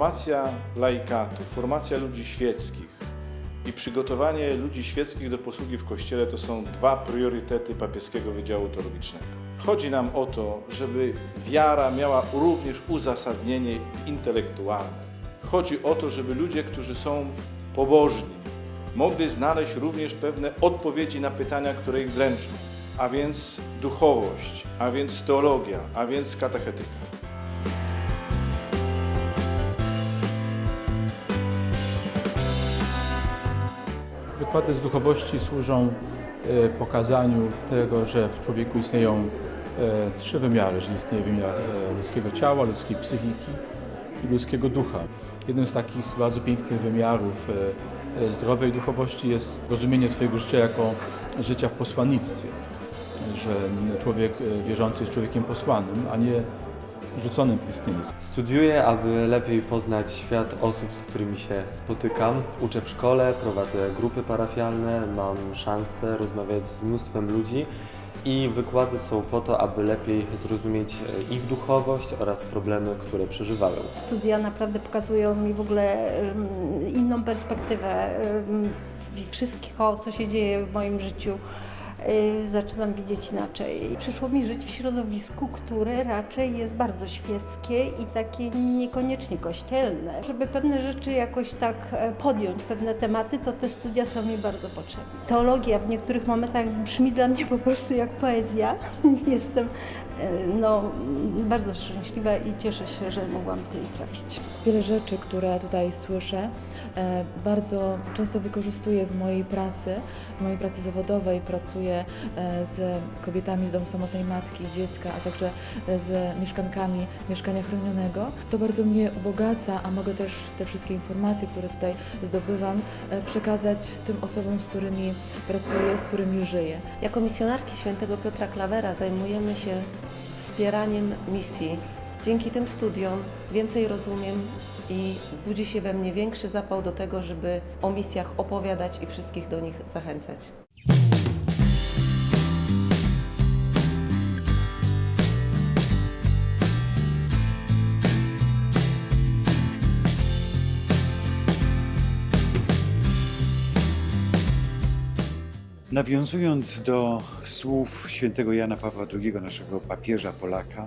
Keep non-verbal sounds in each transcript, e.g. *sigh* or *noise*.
Formacja laikatów, formacja ludzi świeckich i przygotowanie ludzi świeckich do posługi w Kościele to są dwa priorytety papieskiego Wydziału Teologicznego. Chodzi nam o to, żeby wiara miała również uzasadnienie intelektualne. Chodzi o to, żeby ludzie, którzy są pobożni, mogli znaleźć również pewne odpowiedzi na pytania, które ich dręczą, a więc duchowość, a więc teologia, a więc katechetyka. Wykłady z duchowości służą e, pokazaniu tego, że w człowieku istnieją e, trzy wymiary, że istnieje wymiar e, ludzkiego ciała, ludzkiej psychiki i ludzkiego ducha. Jednym z takich bardzo pięknych wymiarów zdrowej duchowości jest rozumienie swojego życia jako życia w posłannictwie, że człowiek wierzący jest człowiekiem posłanym, a nie rzuconym w istnienie. Studiuję, aby lepiej poznać świat osób, z którymi się spotykam. Uczę w szkole, prowadzę grupy parafialne, mam szansę rozmawiać z mnóstwem ludzi i wykłady są po to, aby lepiej zrozumieć e, ich duchowość oraz problemy, które przeżywają. Studia naprawdę pokazują mi w ogóle inną perspektywę wszystkiego, co się dzieje w moim życiu. Y, Zaczynam widzieć inaczej. Przyszło mi żyć w środowisku, które raczej jest bardzo świeckie i takie niekoniecznie kościelne. Żeby pewne rzeczy jakoś tak e, podjąć, pewne tematy, to te studia są mi bardzo potrzebne. Teologia w niektórych momentach brzmi dla mnie po prostu jak poezja. *laughs* Jestem no, bardzo szczęśliwa i cieszę się, że mogłam tutaj trafić. Wiele rzeczy, które tutaj słyszę, e, bardzo często wykorzystuję w mojej pracy, w mojej pracy zawodowej. Pracuję e, z kobietami z domu samotnej matki i dziecka, a także e, z mieszkankami mieszkania chronionego. To bardzo mnie ubogaca, a mogę też te wszystkie informacje, które tutaj zdobywam, przekazać tym osobom, z którymi pracuję, z którymi żyję. Jako misjonarki świętego Piotra Klawera zajmujemy się wspieraniem misji. Dzięki tym studiom więcej rozumiem i budzi się we mnie większy zapał do tego, żeby o misjach opowiadać i wszystkich do nich zachęcać. Nawiązując do słów świętego Jana Pawła II, naszego papieża Polaka,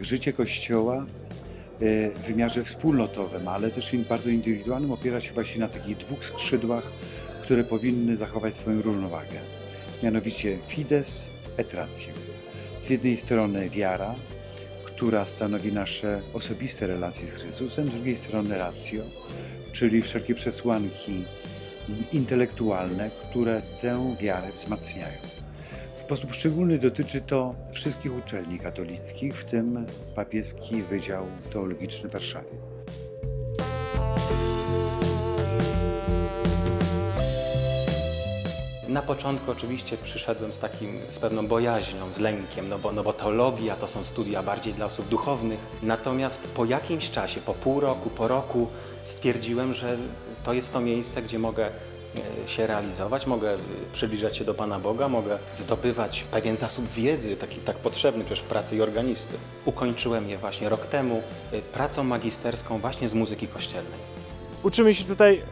życie Kościoła e, w wymiarze wspólnotowym, ale też bardzo indywidualnym opiera się właśnie na takich dwóch skrzydłach, które powinny zachować swoją równowagę. Mianowicie fides et ratio. Z jednej strony wiara, która stanowi nasze osobiste relacje z Chrystusem, z drugiej strony ratio, czyli wszelkie przesłanki intelektualne, które tę wiarę wzmacniają. W sposób szczególny dotyczy to wszystkich uczelni katolickich, w tym papieski Wydział Teologiczny w Warszawie. Na początku oczywiście przyszedłem z takim, z pewną bojaźnią, z lękiem, no bo, no bo teologia to są studia bardziej dla osób duchownych. Natomiast po jakimś czasie, po pół roku, po roku stwierdziłem, że to jest to miejsce, gdzie mogę e, się realizować, mogę e, przybliżać się do Pana Boga, mogę zdobywać pewien zasób wiedzy, taki tak potrzebny przecież w pracy i organisty. Ukończyłem je właśnie rok temu e, pracą magisterską właśnie z muzyki kościelnej. Uczymy się tutaj,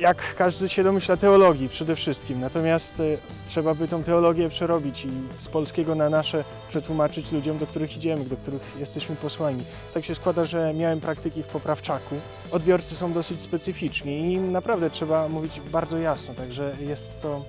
jak każdy się domyśla, teologii przede wszystkim. Natomiast y, trzeba by tą teologię przerobić i z polskiego na nasze przetłumaczyć ludziom, do których idziemy, do których jesteśmy posłani. Tak się składa, że miałem praktyki w Poprawczaku. Odbiorcy są dosyć specyficzni i naprawdę trzeba mówić bardzo jasno, także jest to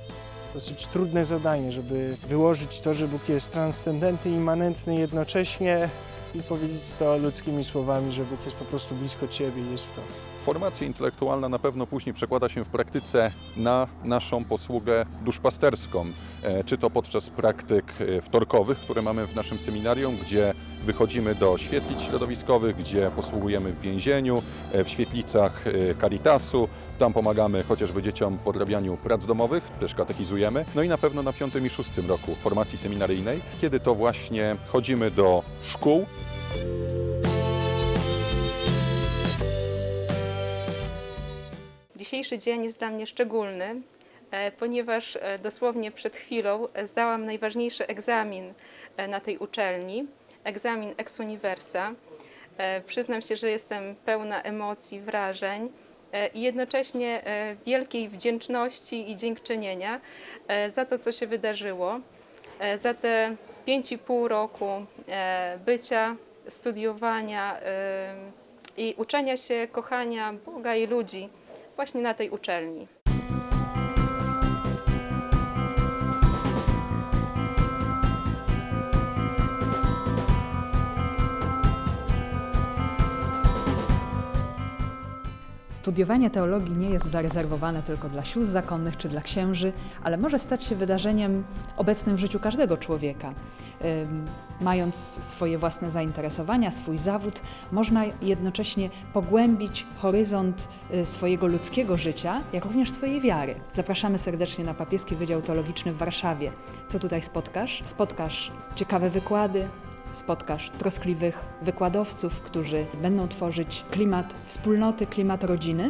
dosyć trudne zadanie, żeby wyłożyć to, że Bóg jest transcendentny, immanentny jednocześnie i powiedzieć to ludzkimi słowami, że Bóg jest po prostu blisko Ciebie i jest w to. Formacja intelektualna na pewno później przekłada się w praktyce na naszą posługę duszpasterską, e, czy to podczas praktyk e, wtorkowych, które mamy w naszym seminarium, gdzie wychodzimy do świetlic środowiskowych, gdzie posługujemy w więzieniu, e, w świetlicach Caritasu, tam pomagamy chociażby dzieciom w odrabianiu prac domowych, też katechizujemy, no i na pewno na piątym i szóstym roku formacji seminaryjnej, kiedy to właśnie chodzimy do szkół, Dzisiejszy dzień jest dla mnie szczególny, e, ponieważ e, dosłownie przed chwilą e, zdałam najważniejszy egzamin na tej uczelni, egzamin ex universa. Przyznam się, że jestem pełna emocji, wrażeń i jednocześnie wielkiej wdzięczności i dziękczynienia za to, co się wydarzyło, za te 5,5 roku bycia, studiowania i uczenia się kochania Boga i ludzi właśnie na tej uczelni. Studiowanie teologii nie jest zarezerwowane tylko dla sióstr zakonnych czy dla księży, ale może stać się wydarzeniem obecnym w życiu każdego człowieka. Mając swoje własne zainteresowania, swój zawód, można jednocześnie pogłębić horyzont y, swojego ludzkiego życia, jak również swojej wiary. Zapraszamy serdecznie na Papieski Wydział Teologiczny w Warszawie. Co tutaj spotkasz? Spotkasz ciekawe wykłady, spotkasz troskliwych wykładowców, którzy będą tworzyć klimat wspólnoty, klimat rodziny.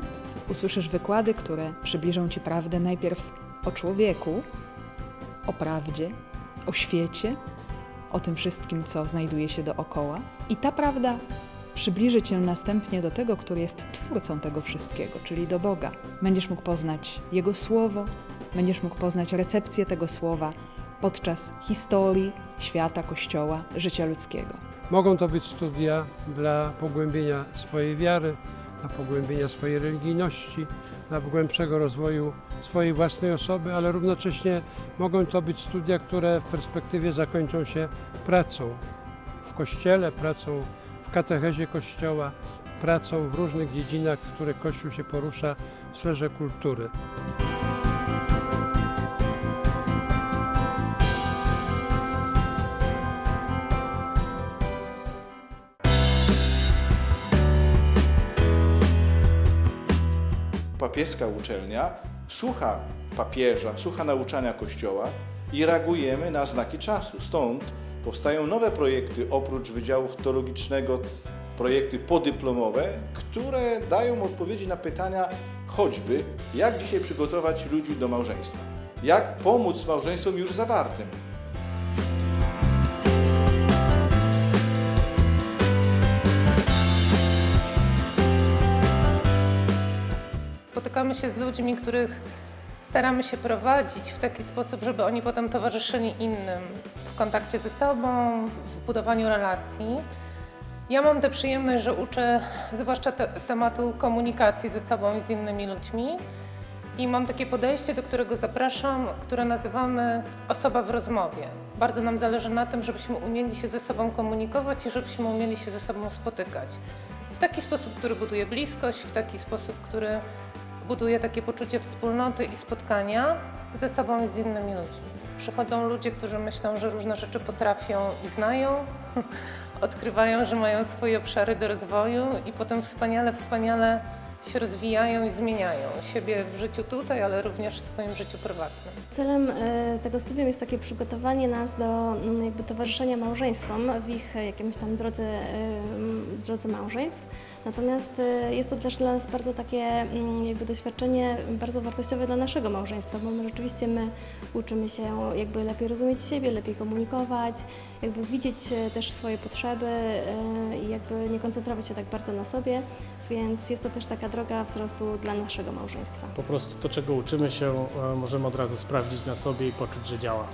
Usłyszysz wykłady, które przybliżą Ci prawdę najpierw o człowieku, o prawdzie, o świecie, o tym wszystkim, co znajduje się dookoła. I ta prawda przybliży Cię następnie do tego, który jest twórcą tego wszystkiego, czyli do Boga. Będziesz mógł poznać Jego Słowo, będziesz mógł poznać recepcję tego Słowa podczas historii świata, Kościoła, życia ludzkiego. Mogą to być studia dla pogłębienia swojej wiary, dla pogłębienia swojej religijności, dla głębszego rozwoju swojej własnej osoby, ale równocześnie mogą to być studia, które w perspektywie zakończą się pracą w Kościele, pracą w katechezie Kościoła, pracą w różnych dziedzinach, w których Kościół się porusza w sferze kultury. Papieska uczelnia słucha papieża, słucha nauczania Kościoła i reagujemy na znaki czasu. Stąd powstają nowe projekty oprócz Wydziału Teologicznego, projekty podyplomowe, które dają odpowiedzi na pytania choćby, jak dzisiaj przygotować ludzi do małżeństwa, jak pomóc małżeństwom już zawartym, Spotykamy się z ludźmi, których staramy się prowadzić w taki sposób, żeby oni potem towarzyszyli innym w kontakcie ze sobą, w budowaniu relacji. Ja mam tę przyjemność, że uczę zwłaszcza te, z tematu komunikacji ze sobą i z innymi ludźmi. I mam takie podejście, do którego zapraszam, które nazywamy osoba w rozmowie. Bardzo nam zależy na tym, żebyśmy umieli się ze sobą komunikować i żebyśmy umieli się ze sobą spotykać. W taki sposób, który buduje bliskość, w taki sposób, który buduje takie poczucie wspólnoty i spotkania ze sobą i z innymi ludźmi. Przychodzą ludzie, którzy myślą, że różne rzeczy potrafią i znają, *laughs* odkrywają, że mają swoje obszary do rozwoju i potem wspaniale, wspaniale się rozwijają i zmieniają siebie w życiu tutaj, ale również w swoim życiu prywatnym. Celem e, tego studium jest takie przygotowanie nas do mm, jakby towarzyszenia małżeństwom w ich e, jakimś tam drodze, e, drodze małżeństw. Natomiast jest to też dla nas bardzo takie mm, jakby doświadczenie bardzo wartościowe dla naszego małżeństwa, bo my rzeczywiście my uczymy się jakby lepiej rozumieć siebie, lepiej komunikować, jakby widzieć też swoje potrzeby i jakby nie koncentrować się tak bardzo na sobie, więc jest to też taka droga wzrostu dla naszego małżeństwa. Po prostu to, czego uczymy się, e, możemy od razu sprawdzić na sobie i poczuć, że działa.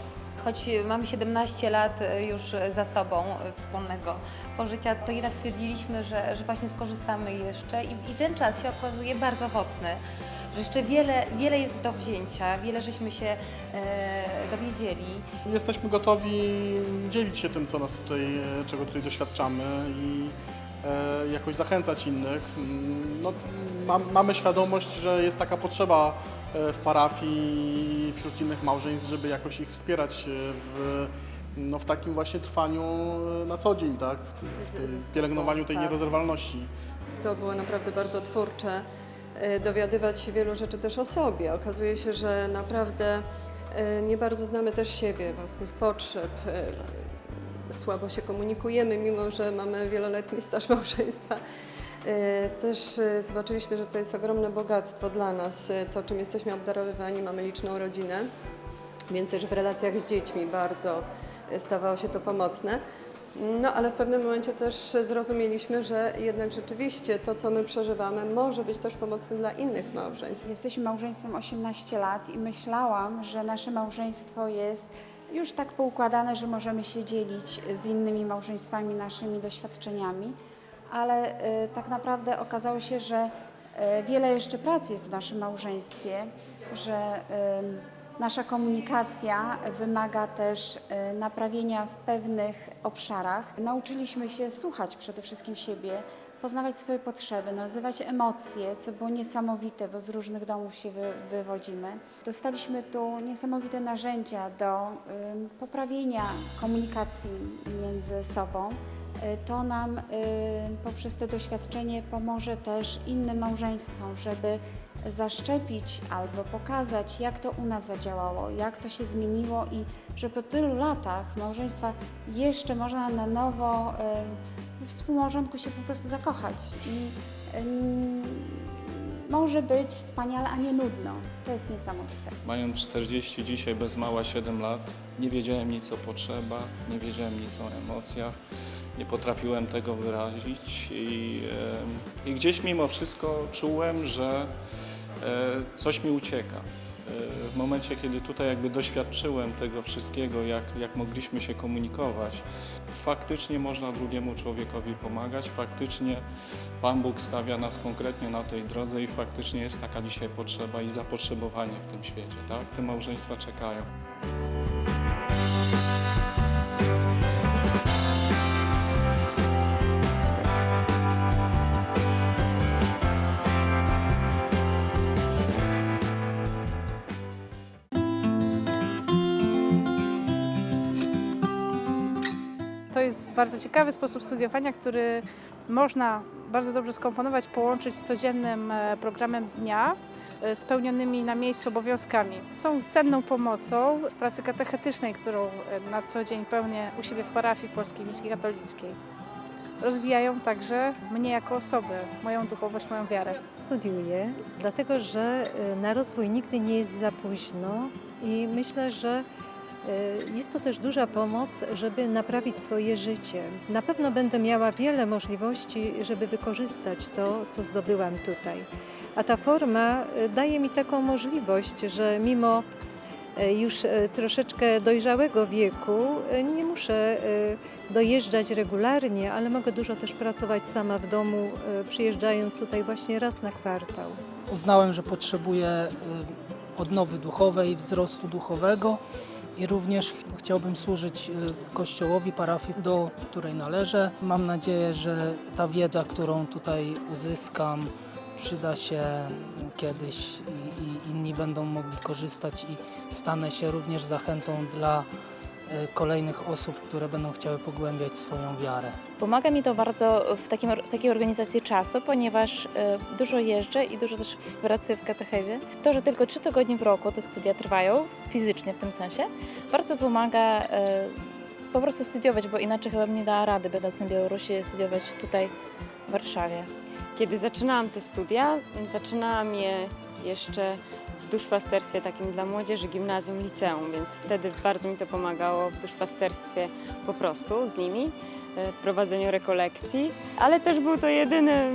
Choć mamy 17 lat e, już za sobą e, wspólnego pożycia, to jednak stwierdziliśmy, że, że właśnie skorzystamy jeszcze i, i ten czas się okazuje bardzo owocny. Że jeszcze wiele, wiele jest do wzięcia, wiele żeśmy się e, dowiedzieli. Jesteśmy gotowi dzielić się tym, co nas tutaj, e, czego tutaj doświadczamy i e, jakoś zachęcać innych. Mm, No, mam, mamy świadomość, że jest taka potrzeba e, w parafii i wśród innych małżeństw, żeby jakoś ich wspierać e, w, no, w takim właśnie trwaniu e, na co dzień, tak? w, w pielęgnowaniu tej tak. nierozerwalności. To było naprawdę bardzo twórcze. e, Dowiadywać się wielu rzeczy też o sobie. Okazuje się, że naprawdę e, nie bardzo znamy też siebie, własnych potrzeb. Słabo się komunikujemy, mimo że mamy wieloletni staż *laughs* małżeństwa. E, Też e, zobaczyliśmy, że to jest ogromne bogactwo dla nas, e, to czym jesteśmy obdarowywani, mamy liczną rodzinę, więc też w relacjach z dziećmi bardzo stawało się to pomocne. No ale w pewnym momencie też zrozumieliśmy, że jednak rzeczywiście to, co my przeżywamy, może być też pomocne dla innych małżeństw. Jesteśmy małżeństwem 18 lat i myślałam, że nasze małżeństwo jest już tak poukładane, że możemy się dzielić z innymi małżeństwami naszymi doświadczeniami, ale e, tak naprawdę okazało się, że e, wiele jeszcze pracy jest w naszym małżeństwie, że nasza komunikacja wymaga też e, naprawienia w pewnych obszarach. Nauczyliśmy się słuchać przede wszystkim siebie, poznawać swoje potrzeby, nazywać emocje, co było niesamowite, bo z różnych domów się wy, wywodzimy. Dostaliśmy tu niesamowite narzędzia do ym, poprawienia komunikacji między sobą. Y, To nam y, poprzez to doświadczenie pomoże też innym małżeństwom, żeby zaszczepić albo pokazać, jak to u nas zadziałało, jak to się zmieniło i że po tylu latach małżeństwa jeszcze można na nowo y, współmałżonku się po prostu zakochać i ym, może być wspaniale, a nie nudno. To jest niesamowite. Mając 40 dzisiaj bez mała 7 lat, nie wiedziałem nic o potrzebach, nie wiedziałem nic o emocjach, nie potrafiłem tego wyrazić i, i gdzieś mimo wszystko czułem, że e, coś mi ucieka. W momencie, kiedy tutaj jakby doświadczyłem tego wszystkiego, jak, jak mogliśmy się komunikować, faktycznie można drugiemu człowiekowi pomagać, faktycznie Pan Bóg stawia nas konkretnie na tej drodze i faktycznie jest taka dzisiaj potrzeba i zapotrzebowanie w tym świecie, tak? Te małżeństwa czekają. Bardzo ciekawy sposób studiowania, który można bardzo dobrze skomponować, połączyć z codziennym e, programem dnia, e, spełnionymi na miejscu obowiązkami. Są cenną pomocą w pracy katechetycznej, którą e, na co dzień pełnię u siebie w parafii Polskiej Miski Katolickiej. Rozwijają także mnie jako osobę, moją duchowość, moją wiarę. Studiuję, dlatego że na rozwój nigdy nie jest za późno i myślę, że jest to też duża pomoc, żeby naprawić swoje życie. Na pewno będę miała wiele możliwości, żeby wykorzystać to, co zdobyłam tutaj. A ta forma y, daje mi taką możliwość, że mimo y, już y, troszeczkę dojrzałego wieku y, nie muszę y, dojeżdżać regularnie, ale mogę dużo też pracować sama w domu, y, przyjeżdżając tutaj właśnie raz na kwartał. Uznałem, że potrzebuję y, odnowy duchowej, wzrostu duchowego i również ch- chciałbym służyć y, Kościołowi, parafii, do której należę. Mam nadzieję, że ta wiedza, którą tutaj uzyskam, przyda się kiedyś i, i inni będą mogli korzystać i stanę się również zachętą dla kolejnych osób, które będą chciały pogłębiać swoją wiarę. Pomaga mi to bardzo w, takim, w takiej organizacji czasu, ponieważ e, dużo jeżdżę i dużo też pracuję w katechezie. To, że tylko trzy tygodnie w roku te studia trwają, fizycznie w tym sensie, bardzo pomaga e, po prostu studiować, bo inaczej chyba bym nie dała rady, będąc na Białorusi, studiować tutaj w Warszawie. Kiedy zaczynałam te studia, zaczynałam je jeszcze w duszpasterstwie takim dla młodzieży, gimnazjum, liceum, więc wtedy bardzo mi to pomagało w duszpasterstwie po prostu z nimi, e, w prowadzeniu rekolekcji, ale też był to jedyny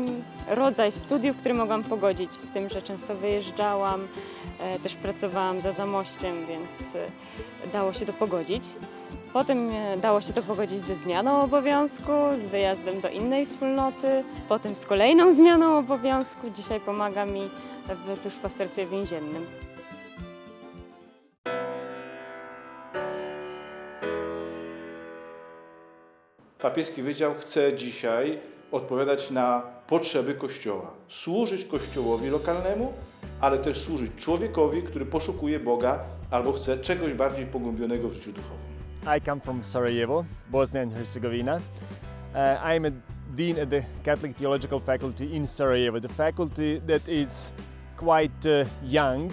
rodzaj studiów, który mogłam pogodzić z tym, że często wyjeżdżałam, e, też pracowałam za Zamościem, więc e, dało się to pogodzić. Potem e, dało się to pogodzić ze zmianą obowiązku, z wyjazdem do innej wspólnoty, potem z kolejną zmianą obowiązku. Dzisiaj pomaga mi w duszpasterstwie więziennym. Papieski Wydział chce dzisiaj odpowiadać na potrzeby Kościoła. Służyć Kościołowi lokalnemu, ale też służyć człowiekowi, który poszukuje Boga albo chce czegoś bardziej pogłębionego w życiu duchowym. I come from Sarajevo, Bosnia and Herzegovina. Uh, I'm a dean at the Catholic Theological Faculty in Sarajevo, the faculty that is quite uh, young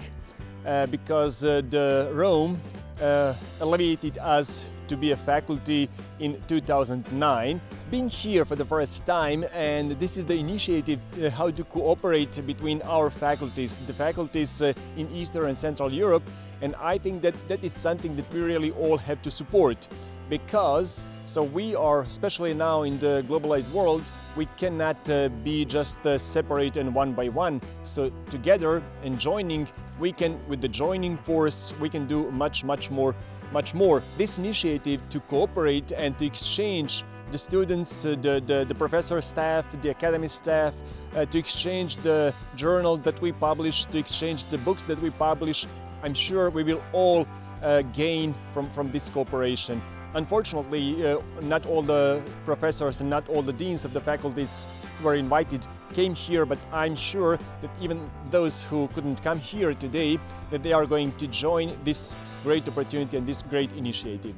uh, because uh, the Rome uh, elevated us to be a faculty in 2009. Being here for the first time, and this is the initiative uh, how to cooperate between our faculties, the faculties uh, in Eastern and Central Europe, and I think that that is something that we really all have to support because so we are especially now in the globalized world we cannot uh, be just uh, separate and one by one so together and joining we can with the joining force we can do much much more much more this initiative to cooperate and to exchange the students uh, the, the the professor staff the academy staff uh, to exchange the journal that we publish to exchange the books that we publish i'm sure we will all uh, gain from, from this cooperation. Unfortunately, uh, not all the professors and not all the deans of the faculties who were invited came here, but I'm sure that even those who couldn't come here today, that they are going to join this great opportunity and this great initiative.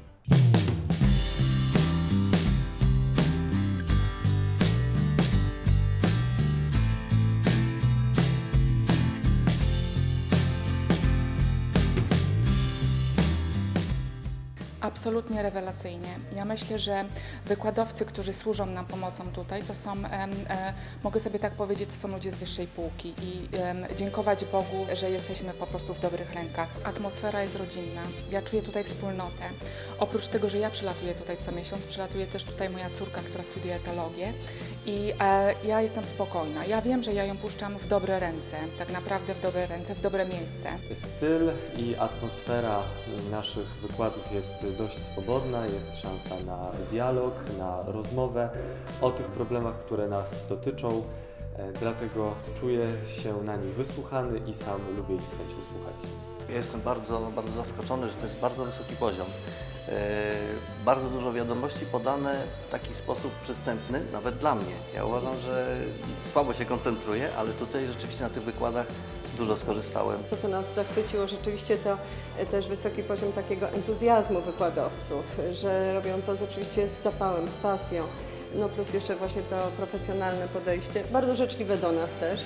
Absolutnie rewelacyjnie. Ja myślę, że wykładowcy, którzy służą nam pomocą tutaj, to są, mogę sobie tak powiedzieć, to są ludzie z wyższej półki i dziękować Bogu, że jesteśmy po prostu w dobrych rękach. Atmosfera jest rodzinna. Ja czuję tutaj wspólnotę. Oprócz tego, że ja przylatuję tutaj co miesiąc, przylatuje też tutaj moja córka, która studiuje teologię i e, ja jestem spokojna. Ja wiem, że ja ją puszczam w dobre ręce, tak naprawdę w dobre ręce, w dobre miejsce. Styl i atmosfera naszych wykładów jest dość swobodna, jest szansa na dialog, na rozmowę o tych problemach, które nas dotyczą. E, Dlatego czuję się na nich wysłuchany i sam lubię ich słuchać. Jestem bardzo, bardzo zaskoczony, że to jest bardzo wysoki poziom. E, Bardzo dużo wiadomości podane w taki sposób przystępny, nawet dla mnie. Ja uważam, że słabo się koncentruję, ale tutaj rzeczywiście na tych wykładach dużo skorzystałem. To, co nas zachwyciło rzeczywiście, to e, też wysoki poziom takiego entuzjazmu wykładowców, że robią to rzeczywiście z zapałem, z pasją. No plus jeszcze właśnie to profesjonalne podejście, bardzo życzliwe do nas też,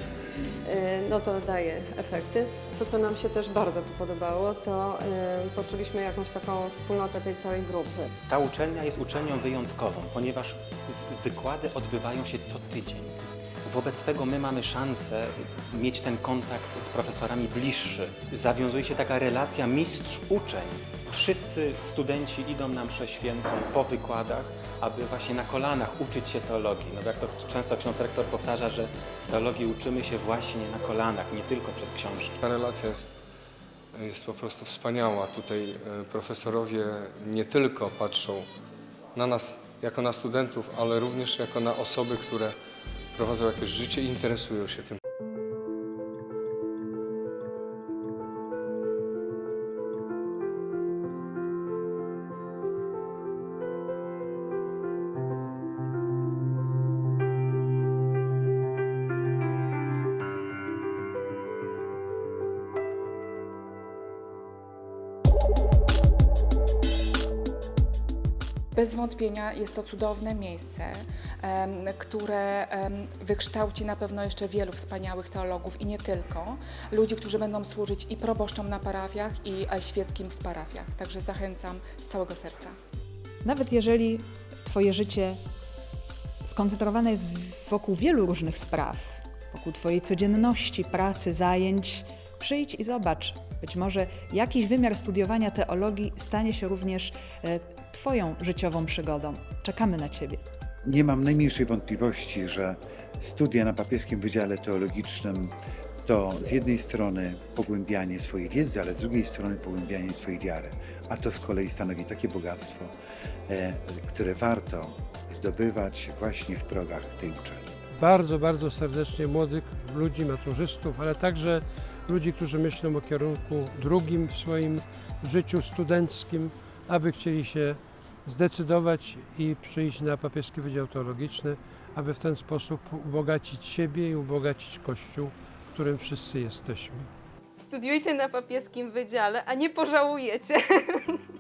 e, no to daje efekty. To, co nam się też bardzo tu podobało, to e, poczuliśmy jakąś taką wspólnotę tej całej grupy. Ta uczelnia jest uczelnią wyjątkową, ponieważ wykłady odbywają się co tydzień. Wobec tego my mamy szansę mieć ten kontakt z profesorami bliższy. Zawiązuje się taka relacja mistrz-uczeń. Wszyscy studenci idą na mszę świętą po wykładach, aby właśnie na kolanach uczyć się teologii. No jak to często ksiądz rektor powtarza, że teologii uczymy się właśnie na kolanach, nie tylko przez książki. Ta relacja jest, jest po prostu wspaniała. Tutaj e, profesorowie nie tylko patrzą na nas jako na studentów, ale również jako na osoby, które prowadzą jakieś życie i interesują się tym. Bez wątpienia jest to cudowne miejsce, które wykształci na pewno jeszcze wielu wspaniałych teologów i nie tylko. Ludzi, którzy będą służyć i proboszczom na parafiach i e, świeckim w parafiach. Także zachęcam z całego serca. Nawet jeżeli Twoje życie skoncentrowane jest wokół wielu różnych spraw, wokół Twojej codzienności, pracy, zajęć, przyjdź i zobacz. Być może jakiś wymiar studiowania teologii stanie się również e, Twoją życiową przygodą. Czekamy na Ciebie. Nie mam najmniejszej wątpliwości, że studia na papieskim Wydziale Teologicznym to z jednej strony pogłębianie swojej wiedzy, ale z drugiej strony pogłębianie swojej wiary. A to z kolei stanowi takie bogactwo, e, które warto zdobywać właśnie w progach tej uczelni. Bardzo, bardzo serdecznie młodych ludzi, maturzystów, ale także ludzi, którzy myślą o kierunku drugim w swoim życiu studenckim, aby chcieli się zdecydować i przyjść na papieski Wydział Teologiczny, aby w ten sposób ubogacić siebie i ubogacić Kościół, w którym wszyscy jesteśmy. Studiujcie na papieskim wydziale, a nie pożałujecie. *laughs*